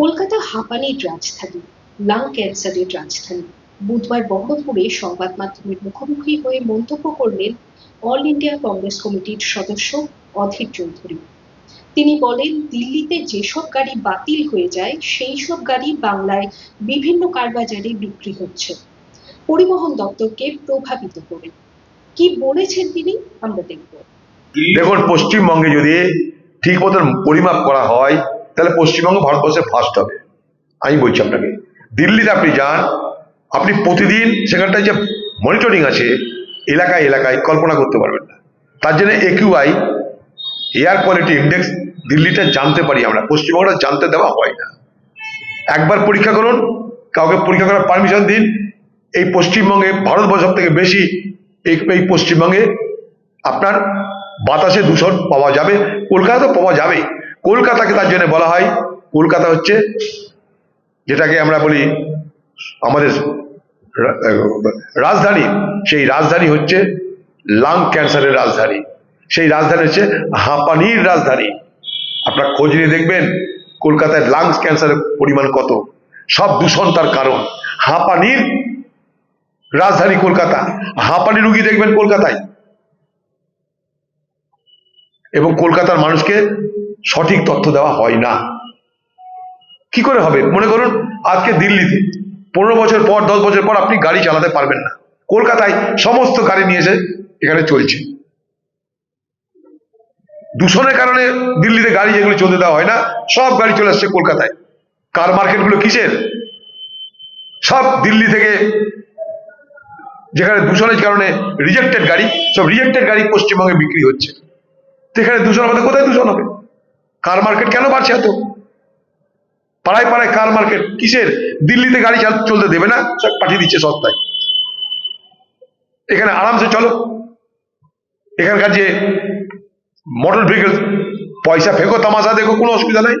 কলকাতা হাঁপানির রাজধানী লাং ক্যান্সারের রাজধানী বুধবার বহরমপুরে সংবাদ মাধ্যমের মুখোমুখি হয়ে মন্তব্য করলেন অল ইন্ডিয়া কংগ্রেস কমিটির সদস্য অধীর চৌধুরী। তিনি বলেন, দিল্লিতে যেসব গাড়ি বাতিল হয়ে যায়, সেই সব গাড়ি বাংলায় বিভিন্ন কারবাজারে বিক্রি হচ্ছে। পরিবহন দপ্তরকে প্রভাবিত করে। কি বলেছেন তিনি? আমরা দেখব। দেখুন, পশ্চিমবঙ্গে যদি ঠিক মতন পরিমাপ করা হয় তাহলে পশ্চিমবঙ্গ ভারতবর্ষে ফার্স্ট হবে। আমি বলছি আপনাকে, দিল্লিতে আপনি যান, আপনি প্রতিদিন সেখানটায় যে মনিটরিং আছে, এলাকায় এলাকায় কল্পনা করতে পারবেন না। তার জন্য একিউআই এয়ার কোয়ালিটি ইন্ডেক্স দিল্লিটা জানতে পারি আমরা। পশ্চিমবঙ্গটা জানতে দেওয়া হয় না। একবার পরীক্ষা করুন, কাউকে পরীক্ষা করার পারমিশন দিন। এই পশ্চিমবঙ্গে, ভারতবর্ষ থেকে বেশি এই এই পশ্চিমবঙ্গে আপনার বাতাসে দূষণ পাওয়া যাবে কলকাতা তো পাওয়া যাবে। কলকাতাকে তার জন্য বলা হয়, কলকাতা হচ্ছে যেটাকে আমরা বলি আমাদের রাজধানী। সেই রাজধানী হচ্ছে লাং ক্যান্সারের রাজধানী। সেই রাজধানী হচ্ছে হাঁপানির রাজধানী। আপনার খোঁজ নিয়ে দেখবেন, কলকাতায় লাংস ক্যান্সারের পরিমাণ কত। সব দূষণ তার কারণ। হাঁপানির রাজধানী কলকাতা। হাঁপানি রুগী দেখবেন কলকাতায়। এবং কলকাতার মানুষকে সঠিক তথ্য দেওয়া হয় না। কি করে হবে? মনে করুন, আজকে দিল্লিতে পনেরো বছর পর, দশ বছর পর আপনি গাড়ি চালাতে পারবেন না। কলকাতায় সমস্ত গাড়ি নিয়ে এসে এখানে চলছে। দূষণের কারণে দিল্লিতে গাড়ি যেগুলো চলতে দেওয়া হয় না, সব গাড়ি চলে আসছে কলকাতায়। কার মার্কেটগুলো কিসের? সব দিল্লি থেকে যেখানে দূষণের কারণে রিজেক্টেড গাড়ি, সব রিজেক্টেড গাড়ি পশ্চিমবঙ্গে বিক্রি হচ্ছে। সেখানে দূষণ আমাদের কোথায় দূষণ হবে? কার মার্কেট কেন বাড়ছে এত? পাড়ায় পাড়ায় কার মার্কেট কিসের? দিল্লিতে গাড়ি চাল- চলতে দেবে না? সব পাঠিয়ে দিচ্ছে সস্তায়। এখানে আরামসে চলো। এখানকার যে মোটর ভেহিকেল পয়সা ফেঁকো, তামাশা দেখো, কোনো অসুবিধা নাই।